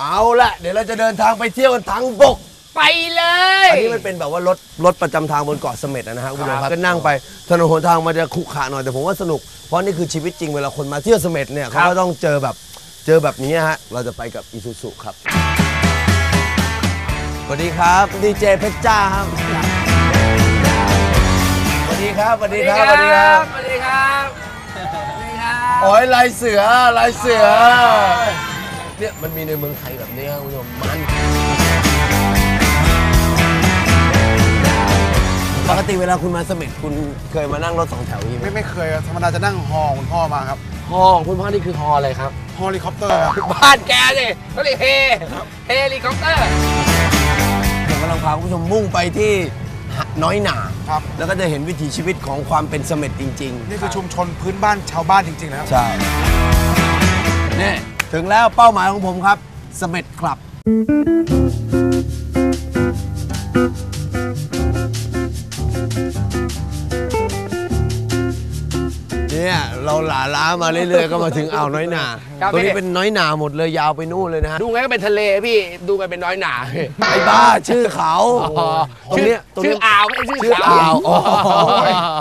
เอาละเดี๋ยวเราจะเดินทางไปเที่ยวกันทั้งบก ไปเลย อันนี้มันเป็นแบบว่ารถรถประจำทางบนเกาะเสม็ดนะฮะคุณผู้ชมครับก็นั่งไปถนนหนทางมันจะขรุขระหน่อยแต่ผมว่าสนุก เพราะนี่คือชีวิตจริงเวลาคนมาเที่ยวเสม็ดเนี่ยเขาก็ต้องเจอแบบเจอแบบนี้ฮะเราจะไปกับอีซูซุครับสวัสดีครับดีเจเพชรจ้าครับสวัสดีครับสวัสดีครับสวัสดีครับสวัสดีครับ สวัสดีครับ โอ้ยลายเสือลายเสือ เนี่ยมันมีในเมืองไทยแบบนี้ครับคุณผู้ชมมันปกติเวลาคุณมาเสม็ดคุณเคยมานั่งรถสองแถวนี้ไหมไม่ไม่เคยครับธรรมดาจะนั่งฮอคุณพ่อมาครับฮอของคุณพ่อนี่คือฮออะไรครับ ฮอลิคอปเตอร์ครับบ้านแกสิเขาเรียกเฮเฮลิคอปเตอร์ผมกำลังพาคุณผู้ชมมุ่งไปที่หาดน้อยหนา ครับ แล้วก็จะเห็นวิถีชีวิตของความเป็นเสม็ดจริง นี่คือชุมชนพื้นบ้านชาวบ้านจริงๆนะครับๆใช่นี่ ถึงแล้วเป้าหมายของผมครับเสม็ดคลับ หลาล้ามาเรื่อยๆก็มาถึงอ่าวน้อยหนาครับตรงนี้พี่เป็นน้อยหนาหมดเลยยาวไปนู่นเลยนะฮะดูไงก็เป็นทะเลพี่ดูไปเป็นน้อยหนาไอ้บ้าชื่อเขาอ๋อตรงชื่อเนี้ยตรงชื่อเนี้ยอ่าวไม่ใช่ชื่ชื่อออ่าอ่าววอ๋อ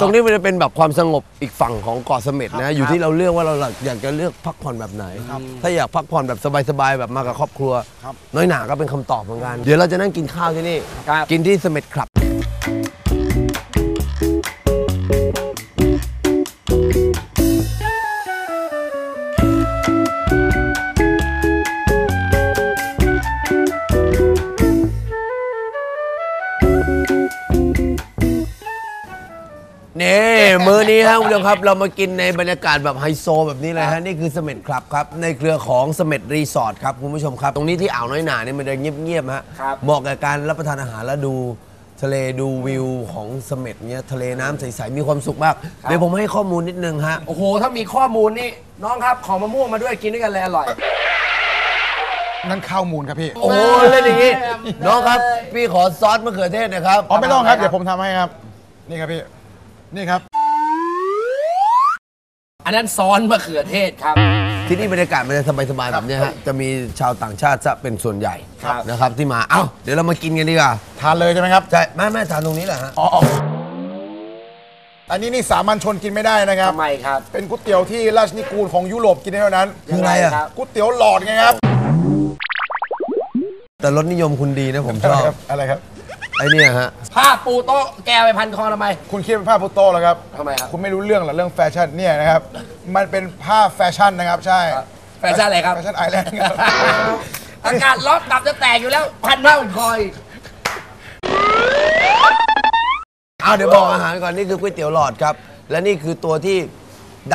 ตรงนี้มันจะเป็นแบบความสงบอีกฝั่งของเกาะเสม็ดนะอยู่ที่เราเลือกว่าเราอยากจะเลือกพักผ่อนแบบไหน ถ้าอยากพักผ่อนแบบสบายๆแบบมากับครอบครัวครับน้อยหนาก็เป็นคำตอบเหมือนกันเดี๋ยวเราจะนั่งกินข้าวที่นี่ครับ กินที่เสม็ดคลับ นี่มื้อนี้ฮะคุณผู้ชมครับเรามากินในบรรยากาศแบบไฮโซแบบนี้เลยฮะนี่คือเสม็ดคลับครับในเครือของเสม็ดรีสอร์ทครับคุณผู้ชมครับ ตรงนี้ที่อ่าวน้อยหนาเนี่ยมันจะเงียบๆฮะครับ เหมาะกับการรับประทานอาหารแล้วดูทะเลดูวิวของเสม็ดเนี่ยทะเลน้ำใสๆมีความสุขมากเดี๋ยวผมให้ข้อมูลนิดนึงฮะ โอ้โห ถ้ามีข้อมูลนี่น้องครับ ขอมะม่วงมาด้วยกินด้วยกันเลยอร่อย นั่นข้าวมูลครับพี่ โอ้โหเล่นอย่างนี้น้องครับ พี่ขอซอสมะเขือเทศหนะครับ อ๋อไม่ต้องครับทำอะไรครับเดี๋ยวผมทำให้ครับ นี่ครับพี่ นี่ครับ อันนั้นซ้อนมะเขือเทศครับ ที่นี่บรรยากาศมันจะสบายๆแบบเนี้ยฮะ จะมีชาวต่างชาติจะเป็นส่วนใหญ่ครับ นะครับที่มา เอ้า เดี๋ยวเรามากินกันดีกว่า ทานเลยใช่ไหมครับ ใช่แม่แม่ทานตรงนี้แหละฮะ อ๋ออ๋ออันนี้นี่สามัญชนกินไม่ได้นะครับ ทำไมครับเป็นก๋วยเตี๋ยวที่ราชนิกูลของยุโรปกินได้เท่านั้นคืออะไรอะครับก๋วยเตี๋ยวหลอดไงครับแต่รสนิยมคุณดีนะผมชอะไรอบครับอะไรครับ ไอเนี่ยฮะผ้าปูโต๊ะแกไปพันคอทำไม คุณคิดเป็นผ้าพุโต้แล้วครับทำไมครับ คุณไม่รู้เรื่องเหรอเรื่องแฟชั่นเนี่ยนะครับ มันเป็นผ้าแฟชั่นนะครับใช่แฟชั่นอะไรครับ แฟชั่นไอแลนด์ครับ อากาศร้อนตับจะแตกอยู่แล้ว พันผ้าพันคออีกเอาเดี๋ยวบอกอาหารก่อนนี่คือก๋วยเตี๋ยวหลอดครับ และนี่คือตัวที่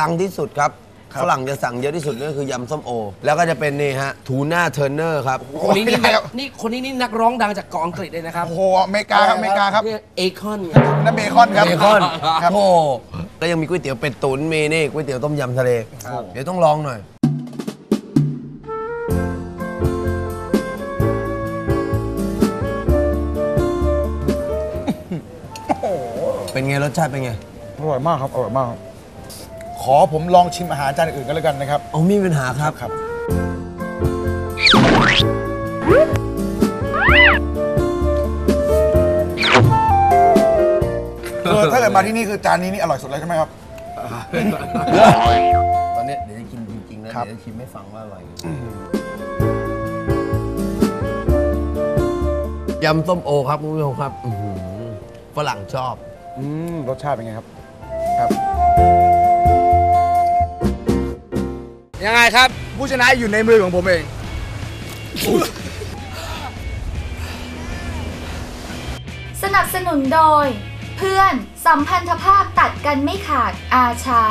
ดังที่สุดครับ ครับ ฝรั่งจะสั่งเยอะที่สุดนั่นคือยำส้มโอ แล้วก็จะเป็นนี่ฮะทูน่าเทอร์เนอร์ครับ คนนี้นี่โอ้ยนี่คนนี้นี่นักร้องดังจากเกาะอังกฤษเลยนะครับโอ้โหอเมริกาครับอเมริกาครับเอคอนนั่นเบคอนครับเบคอนครับโอ้แล้วยังมีก๋วยเตี๋ยวเป็ดตุ๋นมีนี่ก๋วยเตี๋ยวต้มยำทะเล เดี๋ยวต้องลองหน่อย เป็นไงรสชาติเป็นไง อร่อยมากครับอร่อยมากครับ ขอผมลองชิมอาหารจานอื่นกันแล้วกันนะครับอ๋อมีปัญหาครับครับ คือถ้าเกิดมาที่นี่คือจานนี้นี่อร่อยสุดเลยใช่ไหมครับ ตอนเนี้ยเดี๋ยวจะกินจริงๆนะครับ เดี๋ยวจะชิมให้ฟังว่าอร่อยยำส้มโอครับคุณผู้ชมครับอื้อหือฝรั่งชอบ อืมรสชาติเป็นไงครับครับ ยังไงครับ ผู้ชนะอยู่ในมือของผมเอง สนับสนุนโดย เพื่อนสัมพันธภาพตัดกันไม่ขาดอาชา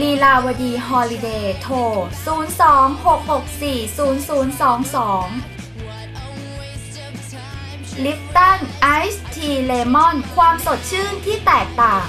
ลีลาวดีฮอลิเดย์โทร 026640022 ลิฟตันไอซ์ทีเลมอน ความสดชื่นที่แตกต่าง